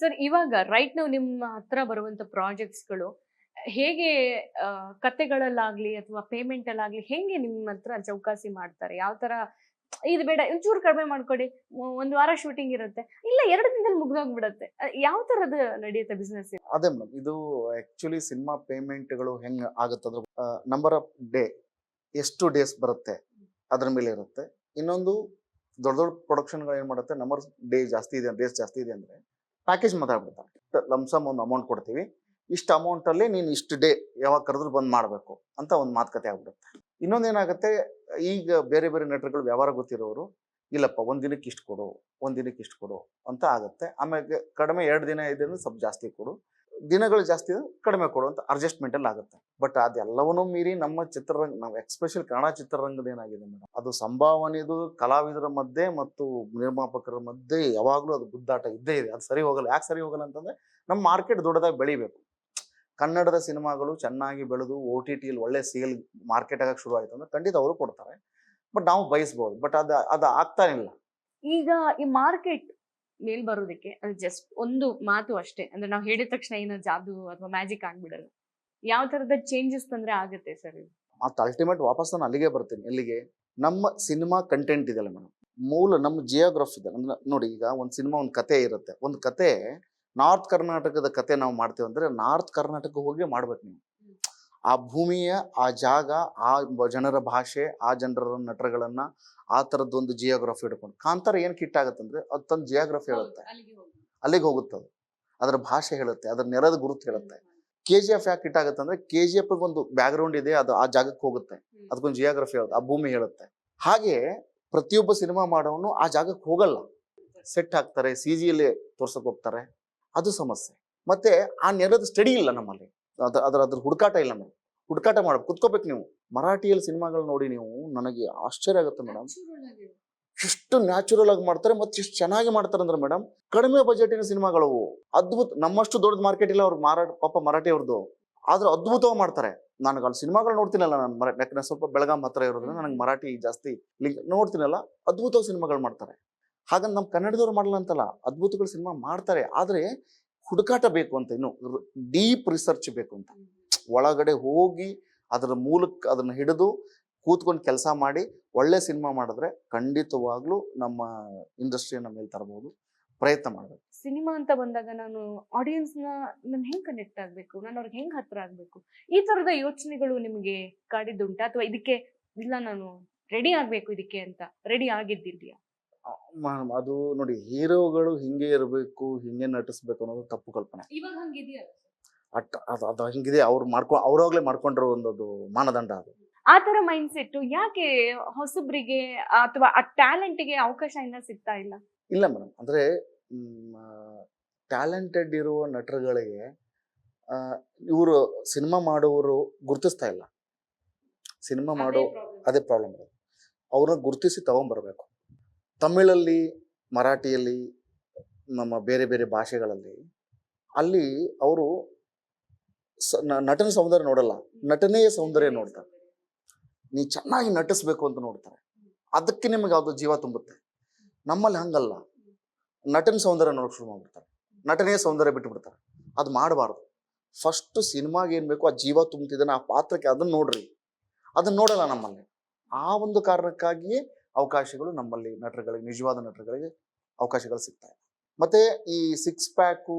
Sir, ಇವಾಗ right ನಾವು ನಿಮ್ಮ ಹತ್ರ ಬರುವಂತ ಪ್ರಾಜೆಕ್ಟ್ಸ್ಗಳು ಹೇಗೆ ಕತೆಗಳಲ್ಲಾಗ್ಲಿ ಅಥವಾ ಪೇಮೆಂಟ್ ಅಲ್ಲಾಗ್ಲಿ ಹೆಂಗೆ ನಿಮ್ಮ ಹತ್ರ ಚೌಕಾಸಿ ಮಾಡ್ತಾರೆ? ಯಾವ ತರ ಇದು ಬೇಡ, ಒಂಚೂರು ಕಡಿಮೆ ಮಾಡ್ಕೊಡಿ ಒಂದು ವಾರ ಶೂಟಿಂಗ್ ಇರುತ್ತೆ. ಇಲ್ಲ, ಎರಡು ದಿನದಲ್ಲಿ ಮುಗ್ದೋಗ್ಬಿಡತ್ತೆ. ಯಾವ ತರದ ನಡೆಯುತ್ತೆ ಬಿಸ್ನೆಸ್ ಅದೇ ಮೇಡಮ್ ಇದು ಆಕ್ಚುಲಿ ಸಿನಿಮಾ ಪೇಮೆಂಟ್ಗಳು ಆಗುತ್ತೆ ಆಗುತ್ತಂದ್ರೆ ನಂಬರ್ ಆಫ್ ಡೇ ಎಷ್ಟು ಡೇಸ್ ಬರುತ್ತೆ ಅದ್ರ ಮೇಲೆ ಇರುತ್ತೆ. ಇನ್ನೊಂದು ದೊಡ್ಡ ದೊಡ್ಡ ಪ್ರೊಡಕ್ಷನ್ಗಳು ಏನು ಮಾಡುತ್ತೆ ನಂಬರ್ ಡೇ ಜಾಸ್ತಿ ಇದೆ ಡೇಸ್ ಜಾಸ್ತಿ ಇದೆ ಅಂದರೆ ಪ್ಯಾಕೇಜ್ ಮಾತಾಡ್ಬಿಡ್ತಾರೆ ಲಮ್ಸಮ್ ಒಂದು ಅಮೌಂಟ್ ಕೊಡ್ತೀವಿ. ಇಷ್ಟು ಅಮೌಂಟಲ್ಲಿ ನೀನು ಇಷ್ಟು ಡೇ ಯಾವಾಗ ಕರೆದ್ರು ಬಂದು ಮಾಡಬೇಕು ಅಂತ ಒಂದು ಮಾತುಕತೆ ಆಗ್ಬಿಡುತ್ತೆ. ಇನ್ನೊಂದು ಏನಾಗುತ್ತೆ, ಈಗ ಬೇರೆ ಬೇರೆ ನಟರುಗಳು ವ್ಯವಹಾರ ಗೊತ್ತಿರೋರು, ಇಲ್ಲಪ್ಪ, ಒಂದು ದಿನಕ್ಕೆ ಇಷ್ಟು ಕೊಡು, ಒಂದು ದಿನಕ್ಕೆ ಇಷ್ಟು ಕೊಡು ಅಂತ ಆಗುತ್ತೆ. ಆಮೇಲೆ ಕಡಿಮೆ ಎರಡು ದಿನ ಇದ್ರೂ ಸ್ವಲ್ಪ ಜಾಸ್ತಿ ಕೊಡು. ದಿನಗಳು ಜಾಸ್ತಿ ಕಡಿಮೆ ಕೊಡುವಂಥ ಅಡ್ಜಸ್ಟ್ಮೆಂಟ್ ಅಲ್ಲಿ ಆಗುತ್ತೆ. ಬಟ್ ಅದೆಲ್ಲವನ್ನೂ ಮೀರಿ ನಮ್ಮ ಚಿತ್ರರಂಗ, ನಾವು ಎಕ್ಸ್ಪೆಷಲ್ ಕನ್ನಡ ಚಿತ್ರರಂಗದ ಏನಾಗಿದೆ ಮೇಡಮ್ ಅದು ಸಂಭಾವನೆದು ಕಲಾವಿದರ ಮಧ್ಯೆ ಮತ್ತು ನಿರ್ಮಾಪಕರ ಮಧ್ಯೆ ಯಾವಾಗಲೂ ಅದು ಗುದ್ದಾಟ ಇದ್ದೇ ಇದೆ. ಅದು ಸರಿ ಹೋಗಲ್ಲ. ಯಾಕೆ ಸರಿ ಹೋಗಲ್ಲ ಅಂತಂದ್ರೆ ನಮ್ಮ ಮಾರ್ಕೆಟ್ ದೊಡ್ಡದಾಗಿ ಬೆಳಿಬೇಕು. ಕನ್ನಡದ ಸಿನಿಮಾಗಳು ಚೆನ್ನಾಗಿ ಬೆಳೆದು ಓ ಟಿ ಟಿಯಲ್ಲಿ ಒಳ್ಳೆ ಸೇಲ್ ಮಾರ್ಕೆಟ್ ಆಗಕ್ಕೆ ಶುರು ಆಯ್ತು ಅಂದ್ರೆ ಖಂಡಿತ ಅವರು ಕೊಡ್ತಾರೆ. ಬಟ್ ನಾವು ಬಯಸ್ಬೋದು. ಬಟ್ ಅದು ಅದು ಆಗ್ತಾ ಇಲ್ಲ. ಈಗ ಈ ಮಾರ್ಕೆಟ್ ಮೇಲ್ ಬರೋದಕ್ಕೆ ಅದು ಜಸ್ಟ್ ಒಂದು ಮಾತು ಅಷ್ಟೇ. ಅಂದ್ರೆ ನಾವು ಹೇಳಿದ ತಕ್ಷಣ ಏನೋ ಜಾದು ಅಥವಾ ಮ್ಯಾಜಿಕ್ ಆಗ್ಬಿಡಲ್ಲ. ಯಾವ ತರದ ಚೇಂಜಸ್ ತಂದ್ರೆ ಆಗುತ್ತೆ ಸರ್ ಮತ್ತೆ ಅಲ್ಟಿಮೇಟ್ ವಾಪಸ್ ನಾನು ಅಲ್ಲಿಗೆ ಬರ್ತೀನಿ. ಎಲ್ಲಿಗೆ? ನಮ್ಮ ಸಿನಿಮಾ ಕಂಟೆಂಟ್ ಇದೆಯಲ್ಲ ಮೇಡಮ್ ಮೂಲ ನಮ್ಮ ಜಿಯೋಗ್ರಫಿ ಇದೆ. ಅಂದ್ರೆ ನೋಡಿ ಈಗ ಒಂದು ಸಿನಿಮಾ ಒಂದು ಕತೆ ಇರುತ್ತೆ. ಒಂದು ಕತೆ ನಾರ್ತ್ ಕರ್ನಾಟಕದ ಕತೆ ನಾವು ಮಾಡ್ತೀವಿ ಅಂದ್ರೆ ನಾರ್ತ್ ಕರ್ನಾಟಕ ಹೋಗಿ ಮಾಡ್ಬೇಕು ನೀವು. ಆ ಭೂಮಿಯ ಆ ಜಾಗ ಆ ಜನರ ಭಾಷೆ ಆ ಜನರ ನಟರುಗಳನ್ನ ಆ ಥರದ್ದೊಂದು ಜಿಯೋಗ್ರಫಿ ಹಿಡ್ಕೊಂಡು ಕಾಂತಾರ ಏನು ಕಿಟ್ಟಾಗತ್ತಂದ್ರೆ ಅದು ತನ್ನ ಜಿಯೋಗ್ರಫಿ ಹೇಳುತ್ತೆ. ಅಲ್ಲಿಗೆ ಹೋಗುತ್ತೆ ಅದು ಅದರ ಭಾಷೆ ಹೇಳುತ್ತೆ ಅದರ ನೆಲದ ಗುರುತು ಹೇಳುತ್ತೆ. ಕೆ ಜಿ ಎಫ್ ಯಾಕೆ ಆಗುತ್ತೆ ಅಂದ್ರೆ ಕೆ ಜಿ ಎಫ್ ಒಂದು ಬ್ಯಾಕ್ ಗ್ರೌಂಡ್ ಇದೆ ಅದು ಆ ಜಾಗಕ್ಕೆ ಹೋಗುತ್ತೆ. ಅದಕ್ಕೊಂದು ಜಿಯೋಗ್ರಫಿ ಹೇಳುತ್ತೆ ಆ ಭೂಮಿ ಹೇಳುತ್ತೆ. ಹಾಗೆ ಪ್ರತಿಯೊಬ್ಬ ಸಿನಿಮಾ ಮಾಡೋನು ಆ ಜಾಗಕ್ಕೆ ಹೋಗಲ್ಲ. ಸೆಟ್ ಹಾಕ್ತಾರೆ ಸಿ ಜಿಯಲ್ಲಿ ತೋರ್ಸಕ್ ಹೋಗ್ತಾರೆ. ಅದು ಸಮಸ್ಯೆ. ಮತ್ತೆ ಆ ನೆಲದ ಸ್ಟಡಿ ಇಲ್ಲ ನಮ್ಮಲ್ಲಿ. ಅದ್ರ ಅದ್ರ ಅದ್ರ ಹುಡುಕಾಟ ಇಲ್ಲ ಮೇಡಮ್. ಹುಡುಕಾಟ ಮಾಡ್ಬೇಕು. ಕುತ್ಕೋಬೇಕು ನೀವು. ಮರಾಠಿಯಲ್ಲಿ ಸಿನಿಮಾಗಳು ನೋಡಿ ನೀವು ನನಗೆ ಆಶ್ಚರ್ಯ ಆಗುತ್ತೆ ಮೇಡಮ್. ಎಷ್ಟು ನ್ಯಾಚುರಲ್ ಆಗಿ ಮಾಡ್ತಾರೆ ಮತ್ತೆ ಎಷ್ಟು ಚೆನ್ನಾಗಿ ಮಾಡ್ತಾರೆ ಅಂದ್ರೆ ಮೇಡಮ್ ಕಡಿಮೆ ಬಜೆಟಿನ ಸಿನಿಮಾಗಳು. ಅದ್ಭುತ ನಮ್ಮಷ್ಟು ದೊಡ್ಡ ಮಾರ್ಕೆಟ್ ಇಲ್ಲ ಅವ್ರ ಮಾರಾಟ ಪಾಪ ಮರಾಠಿ ಅವ್ರದ್ದು ಆದ್ರೆ ಅದ್ಭುತವಾಗಿ ಮಾಡ್ತಾರೆ. ನನಗೆ ಅಲ್ಲಿ ಸಿನಿಮಾಗಳು ನೋಡ್ತೀನಲ್ಲ ನಾನು ಮರ ಯಾಕಂದ್ರೆ ಸ್ವಲ್ಪ ಬೆಳಗಾಂ ಹತ್ರ ಇರೋದ್ರಿಂದ ನನಗೆ ಮರಾಠಿ ಜಾಸ್ತಿ ಲಿಂಕ್ ನೋಡ್ತೀನಲ್ಲ ಅದ್ಭುತವಾಗಿ ಸಿನಿಮಾಗಳು ಮಾಡ್ತಾರೆ. ಹಾಗಂತ ನಮ್ಮ ಕನ್ನಡದವ್ರು ಮಾಡಲ್ಲ ಅಂತಲ್ಲ ಅದ್ಭುತಗಳು ಸಿನಿಮಾ ಮಾಡ್ತಾರೆ. ಆದ್ರೆ ಹುಡುಕಾಟ ಬೇಕು ಅಂತ ಇನ್ನು ಡೀಪ್ ರಿಸರ್ಚ್ ಬೇಕು ಅಂತ. ಒಳಗಡೆ ಹೋಗಿ ಅದರ ಮೂಲಕ ಅದನ್ನ ಹಿಡಿದು ಕೂತ್ಕೊಂಡು ಕೆಲಸ ಮಾಡಿ ಒಳ್ಳೆ ಸಿನಿಮಾ ಮಾಡಿದ್ರೆ ಖಂಡಿತವಾಗ್ಲೂ ನಮ್ಮ ಇಂಡಸ್ಟ್ರಿಯನ್ನ ಮೇಲೆ ತರಬಹುದು ಪ್ರಯತ್ನ ಮಾಡಬೇಕು. ಸಿನಿಮಾ ಅಂತ ಬಂದಾಗ ನಾನು ಆಡಿಯನ್ಸ್ನ ನಾನು ಹೆಂಗ್ ಕನೆಕ್ಟ್ ಆಗ್ಬೇಕು? ನಾನು ಅವ್ರಿಗೆ ಹೆಂಗ್ ಹತ್ರ ಆಗ್ಬೇಕು? ಈ ತರದ ಯೋಚನೆಗಳು ನಿಮಗೆ ಕಾಡಿದ್ದುಂಟ? ಅಥವಾ ಇದಕ್ಕೆ ಇಲ್ಲ ನಾನು ರೆಡಿ ಆಗ್ಬೇಕು ಇದಕ್ಕೆ ಅಂತ? ರೆಡಿ ಆಗಿದ್ದಿದ್ಯಾ ಅದು ನೋಡಿ ಹೀರೋಗಳು ಹಿಂಗೆ ಇರಬೇಕು ಹಿಂಗೆ ನಟಿಸ್ಬೇಕು ಅನ್ನೋದು ತಪ್ಪು ಕಲ್ಪನೆ. ಇವಾಗ ಅಟ್ ಅದು ಅದು ಹಿಂಗಿದೆ ಅವ್ರು ಮಾಡ್ಕೊ ಅವ್ರಾಗ್ಲೇ ಮಾಡ್ಕೊಂಡಿರೋ ಒಂದು ಮಾನದಂಡ ಅದು. ಆ ತರ ಮೈಂಡ್ ಸೆಟ್ ಯಾಕೆ ಹೊಸಬ್ರಿಗೆ ಅಥವಾ ಆ ಟ್ಯಾಲೆಂಟ್ಗೆ ಅವಕಾಶ ಇನ್ನ ಸಿಗ್ತಾ ಇಲ್ಲ? ಇಲ್ಲ ಮೇಡಮ್ ಅಂದರೆ ಟ್ಯಾಲೆಂಟೆಡ್ ಇರುವ ನಟರುಗಳಿಗೆ ಇವರು ಸಿನಿಮಾ ಮಾಡುವವರು ಗುರುತಿಸ್ತಾ ಇಲ್ಲ. ಸಿನಿಮಾ ಮಾಡೋ ಅದೇ ಪ್ರಾಬ್ಲಮ್ ಅವ್ರನ್ನ ಗುರುತಿಸಿ ತಗೊಂಬರ್ಬೇಕು. ತಮಿಳಲ್ಲಿ, ಮರಾಠಿಯಲ್ಲಿ, ನಮ್ಮ ಬೇರೆ ಬೇರೆ ಭಾಷೆಗಳಲ್ಲಿ ಅಲ್ಲಿ ಅವರು ನಟನ ಸೌಂದರ್ಯ ನೋಡಲ್ಲ. ನಟನೆಯ ಸೌಂದರ್ಯ ನೋಡ್ತಾರೆ. ನೀ ಚೆನ್ನಾಗಿ ನಟಿಸ್ಬೇಕು ಅಂತ ನೋಡ್ತಾರೆ. ಅದಕ್ಕೆ ನಿಮಗೆ ಯಾವುದು ಜೀವ ತುಂಬುತ್ತೆ. ನಮ್ಮಲ್ಲಿ ಹಂಗಲ್ಲ. ನಟನ ಸೌಂದರ್ಯ ನೋಡಕ್ ಶುರು ಮಾಡ್ಬಿಡ್ತಾರೆ. ನಟನೆಯ ಸೌಂದರ್ಯ ಬಿಟ್ಟುಬಿಡ್ತಾರೆ ಅದು ಮಾಡಬಾರ್ದು. ಫಸ್ಟ್ ಸಿನಿಮಾಗೆ ಏನು ಬೇಕು ಆ ಜೀವ ತುಂಬುತ್ತಿದ್ದಾನೆ ಆ ಪಾತ್ರಕ್ಕೆ ಅದನ್ನ ನೋಡ್ರಿ. ಅದನ್ನ ನೋಡಲ್ಲ ನಮ್ಮಲ್ಲಿ. ಆ ಒಂದು ಕಾರಣಕ್ಕಾಗಿಯೇ ಅವಕಾಶಗಳು ನಮ್ಮಲ್ಲಿ ನಟರುಗಳಿಗೆ, ನಿಜವಾದ ನಟರುಗಳಿಗೆ ಅವಕಾಶಗಳು ಸಿಗ್ತವೆ ಮತ್ತೆ ಈ ಸಿಕ್ಸ್ ಪ್ಯಾಕು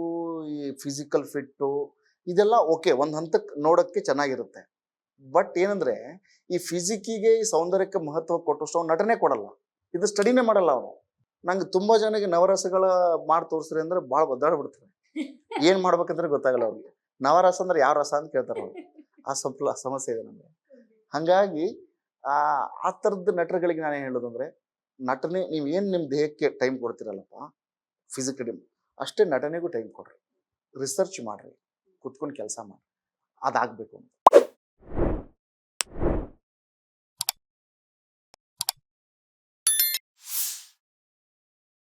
ಈ ಫಿಸಿಕಲ್ ಫಿಟ್ಟು ಇದೆಲ್ಲ ಓಕೆ ಒಂದು ಹಂತಕ್ಕೆ ನೋಡೋಕ್ಕೆ ಚೆನ್ನಾಗಿರುತ್ತೆ. ಬಟ್ ಏನಂದ್ರೆ ಈ ಫಿಸಿಕಿಗೆ ಈ ಸೌಂದರ್ಯಕ್ಕೆ ಮಹತ್ವ ಕೊಟ್ಟಷ್ಟು ಅವ್ನು ನಟನೆ ಕೊಡಲ್ಲ. ಇದು ಸ್ಟಡಿನೇ ಮಾಡಲ್ಲ ಅವನು. ನಂಗೆ ತುಂಬಾ ಜನಕ್ಕೆ ನವರಸಗಳ ಮಾಡಿ ತೋರಿಸ್ರಿ ಅಂದ್ರೆ ಭಾಳ ಒದ್ದಾಡ್ಬಿಡ್ತಾರೆ. ಏನ್ ಮಾಡ್ಬೇಕಂದ್ರೆ ಗೊತ್ತಾಗಲ್ಲ ಅವ್ರಿಗೆ. ನವರಸ ಅಂದ್ರೆ ಯಾವ ರಸ ಅಂತ ಕೇಳ್ತಾರೆ ಅವ್ರು. ಆ ಸ್ವಲ್ಪ ಸಮಸ್ಯೆ ಇದೆ ನಮಗೆ. ಹಂಗಾಗಿ ಆ ಥರದ ನಟರುಗಳಿಗೆ ನಾನು ಹೇಳೋದು ಅಂದ್ರೆ, ನಟನೆ ನೀವು ಏನು ನಿಮ್ಮ ದೇಹಕ್ಕೆ ಟೈಮ್ ಕೊಡ್ತೀರಲ್ಲಪ್ಪ ಫಿಸಿಕಲಿ ಅಷ್ಟೇ ನಟನೆಗೂ ಟೈಮ್ ಕೊಡ್ರಿ. ರಿಸರ್ಚ್ ಮಾಡಿರಿ, ಕುತ್ಕೊಂಡು ಕೆಲಸ ಮಾಡಿ ಅದಾಗಬೇಕು ಅಂತ.